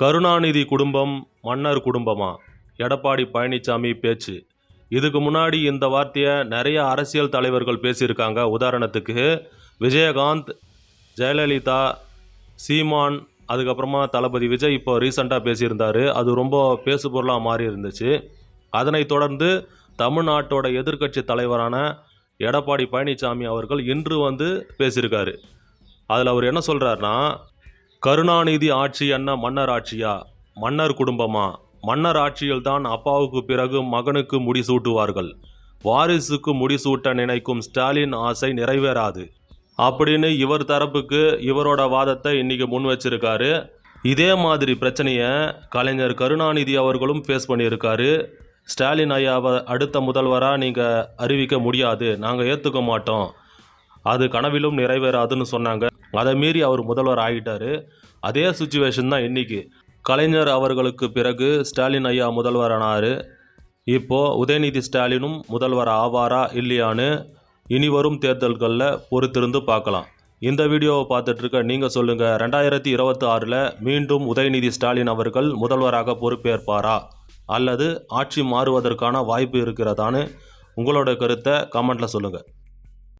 கருணாநிதி குடும்பம் மன்னர் குடும்பமா? எடப்பாடி பழனிசாமி பேச்சு. இதுக்கு முன்னாடி இந்த வார்த்தையை நிறைய அரசியல் தலைவர்கள் பேசியிருக்காங்க. உதாரணத்துக்கு விஜயகாந்த் ஜெயலலிதா சீமான் அதுக்கப்புறமா தளபதி விஜய் இப்போ ரீசண்டாக பேசியிருந்தார். அது ரொம்ப பேசுபொருளாக மாறி இருந்துச்சு அதனைத் தொடர்ந்து தமிழ்நாட்டோட எதிர்க்கட்சி தலைவரான எடப்பாடி பழனிசாமி அவர்கள் இன்று வந்து பேசியிருக்காரு. அதில் அவர் என்ன சொல்கிறாருன்னா கருணாநிதி ஆட்சி என்ன மன்னர் ஆட்சியா? மன்னர் குடும்பமா? மன்னர் ஆட்சியில்தான் அப்பாவுக்கு பிறகு மகனுக்கு முடிசூட்டுவார்கள். வாரிசுக்கு முடிசூட்ட நினைக்கும் ஸ்டாலின் ஆசை நிறைவேறாது. அப்படின்னு இவர் தரப்புக்கு இவரோட வாதத்தை இன்றைக்கி முன் வச்சிருக்காரு. இதே மாதிரி பிரச்சனையை கலைஞர் கருணாநிதி அவர்களும் ஃபேஸ் பண்ணியிருக்காரு. ஸ்டாலின் ஐயாவை அடுத்த முதல்வராக நீங்கள் அறிவிக்க முடியாது. நாங்கள் ஏற்றுக்க மாட்டோம். அது கனவிலும் நிறைவேறாதுன்னு சொன்னாங்க. அதை மீறி அவர் முதல்வர் ஆகிட்டார். அதே சுச்சுவேஷன் தான் இன்றைக்கி கலைஞர் அவர்களுக்கு பிறகு ஸ்டாலின் ஐயா முதல்வரானார். இப்போது உதயநிதி ஸ்டாலினும் முதல்வர் ஆவாரா இல்லையான்னு இனி வரும் தேர்தல்களில் பொறுத்திருந்து பார்க்கலாம். இந்த வீடியோவை பார்த்துட்ருக்க நீங்கள் சொல்லுங்கள் ரெண்டாயிரத்தி இருபத்தி ஆறில் மீண்டும் உதயநிதி ஸ்டாலின் அவர்கள் முதல்வராக பொறுப்பேற்பாரா? அல்லது ஆட்சி மாறுவதற்கான வாய்ப்பு இருக்கிறதான்னு உங்களோட கருத்தை கமெண்ட்டில் சொல்லுங்கள்